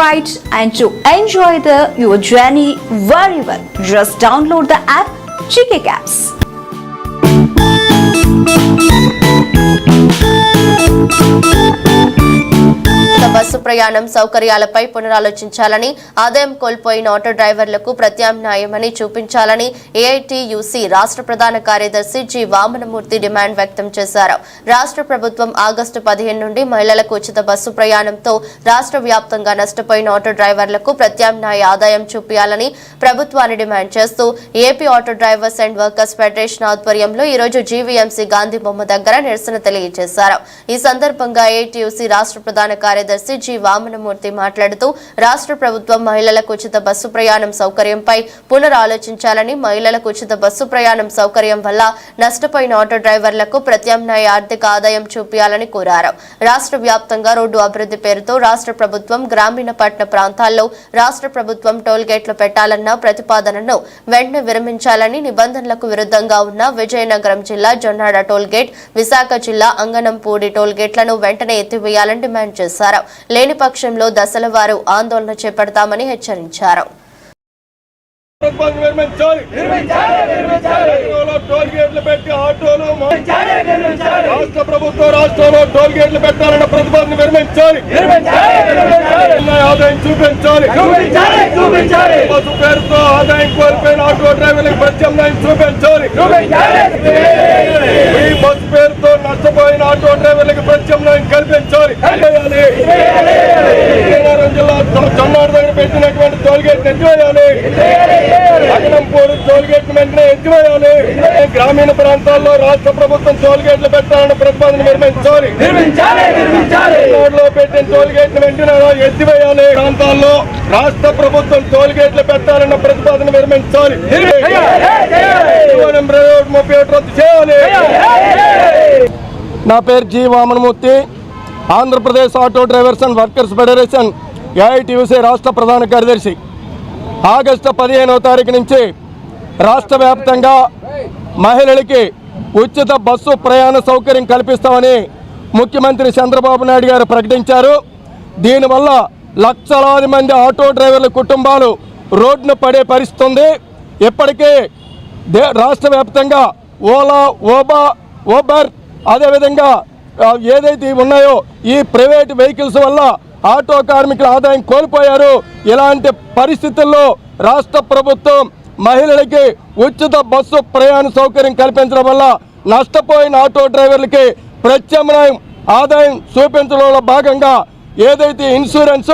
and to enjoy the, your journey very well. Just download the app GK Caps. Thank you. Bus ప్రయాణం సౌకర్యాలపై పునరాలోచించాలని ఆదాయం కోల్పోయిన auto డ్రైవర్లకు ప్రత్యామ్నాయమని చూపించాలని ఏఐటియుసి రాష్ట్ర ప్రధాన కార్యదర్శి జి వామనమూర్తి డిమాండ్ వ్యక్తం చేశారు. రాష్ట్ర ప్రభుత్వం ఆగస్టు పదిహేను నుండి మహిళలకు ఉచిత బస్సు ప్రయాణంతో రాష్ట్ర వ్యాప్తంగా నష్టపోయిన ఆటో డ్రైవర్లకు ప్రత్యామ్నాయ ఆదాయం చూపించాలని ప్రభుత్వాన్ని డిమాండ్ చేస్తూ AP auto drivers and workers federation ఆధ్వర్యంలో ఈ రోజు జీవీఎంసీ గాంధీ బొమ్మ దగ్గర నిరసన తెలియజేశారు. ఈ సందర్భంగా ఏటీయూసీ రాష్ట్ర ప్రధాన కార్యదర్శి జి వామనమూర్తి మాట్లాడుతూ రాష్ట్ర ప్రభుత్వం మహిళలకు ఉచిత బస్సు ప్రయాణం సౌకర్యంపై పునరాలోచించాలని మహిళలకు ఉచిత బస్సు ప్రయాణం సౌకర్యం వల్ల నష్టపోయిన ఆటో డ్రైవర్లకు ప్రత్యామ్నాయ ఆర్థిక ఆదాయం చూపించాలని కోరారు. రాష్ట్ర వ్యాప్తంగా రోడ్డు అభివృద్ధి పేరుతో రాష్ట్ర ప్రభుత్వం గ్రామీణ పట్టణ ప్రాంతాల్లో రాష్ట్ర ప్రభుత్వం టోల్ గేట్లు పెట్టాలన్న ప్రతిపాదనను వెంటనే విరమించాలని నిబంధనలకు విరుద్ధంగా ఉన్న విజయనగరం జిల్లా జొన్నాడ టోల్ గేట్ విశాఖ జిల్లా అంగనంపూడి టోల్ గేట్లను వెంటనే ఎత్తివేయాలని డిమాండ్ చేశారు. లేని పక్షంలో దశల వారు ఆందోళన చేపడతామని హెచ్చరించారు. రాష్ట్ర ప్రభుత్వం రాష్ట్రంలో టోల్ గేట్లు పెట్టాలన్న ప్రతిపాదన నిర్మించాలి ఆదాయం చూపించాలి. బస్సు పేరుతో ఆదాయం కోల్పోయిన ఆటో డ్రైవర్లకు ప్రత్యామ్నాయం చూపించాలి. ఈ బస్సు నష్టపోయిన ఆటో డ్రైవర్లకు ప్రత్యామ్నాయం కల్పించాలి. విజయనగరం జిల్లా చొన్నాడు దగ్గర పెట్టినటువంటి టోల్ గేట్ ఎత్తివేయాలి. అగనంపూడి టోల్ గేట్ వెంటనే ఎత్తివేయాలి. గ్రామీణ ప్రాంతాల్లో రాష్ట్ర ప్రభుత్వం టోల్ గేట్లు పెట్టాలని ప్రతిపాదన నిర్మించాలి. తమిళనాడులో పెట్టిన టోల్ గేట్ వెంటనే ఎత్తివేయాలి? ప్రాంతాల్లో రాష్ట్ర ప్రభుత్వం టోల్ గేట్లు పెట్టాలన్న ప్రతిపాదన నిర్మించాలి. ముప్పై ఒకటి రద్దు చేయాలి. నా పేరు G Vamanamurthy. Andhra Pradesh auto drivers and workers federation AITUC రాష్ట్ర ప్రధాన కార్యదర్శి. ఆగస్టు పదిహేనవ తారీఖు నుంచి రాష్ట్ర వ్యాప్తంగా మహిళలకి ఉచిత బస్సు ప్రయాణ సౌకర్యం కల్పిస్తామని ముఖ్యమంత్రి చంద్రబాబు నాయుడు గారు ప్రకటించారు. దీనివల్ల లక్షలాది మంది ఆటో డ్రైవర్ల కుటుంబాలు రోడ్ను పడే పరిస్థితి ఉంది ఇప్పటికే దే రాష్ట్ర వ్యాప్తంగా ఓలా ఓబా ఓబర్ అదేవిధంగా ఏదైతే ఉన్నాయో ఈ ప్రైవేట్ వెహికల్స్ వల్ల ఆటో కార్మికుల ఆదాయం కోల్పోయారు. ఇలాంటి పరిస్థితుల్లో రాష్ట్ర ప్రభుత్వం మహిళలకి ఉచిత బస్సు ప్రయాణ సౌకర్యం కల్పించడం వల్ల నష్టపోయిన ఆటో డ్రైవర్లకి ప్రత్యామ్నాయం ఆదాయం చూపించడంలో భాగంగా ఏదైతే ఇన్సూరెన్స్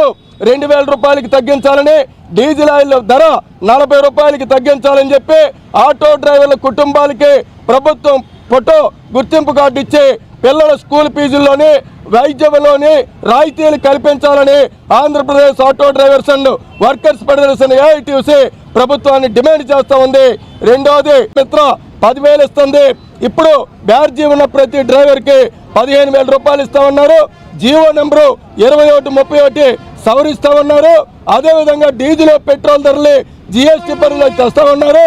రెండు వేల రూపాయలకి తగ్గించాలని డీజిల్ ఆయిల్ ధర నలభై రూపాయలకి తగ్గించాలని చెప్పి ఆటో డ్రైవర్ల కుటుంబాలకి ప్రభుత్వం ఫోటో గుర్తింపు కార్డు ఇచ్చి పిల్లల స్కూల్ ఫీజుల్లోని వైద్యంలోని రాయితీలు కల్పించాలని Andhra Pradesh auto drivers and workers federation AITC ప్రభుత్వాన్ని డిమాండ్ చేస్తా ఉంది. రెండోది మిత్ర పదివేలు ఇస్తుంది. ఇప్పుడు బ్యార్జీ ఉన్న ప్రతి డ్రైవర్కి పదిహేను వేల రూపాయలు ఇస్తామన్నారు జీవో నెంబరు ఇరవై ఒకటి ముప్పై ఒకటి సవరిస్తామన్నారు అదేవిధంగా డీజిల్ పెట్రోల్ ధరలు జిఎస్టీ పరిధిలో తెస్తామన్నారు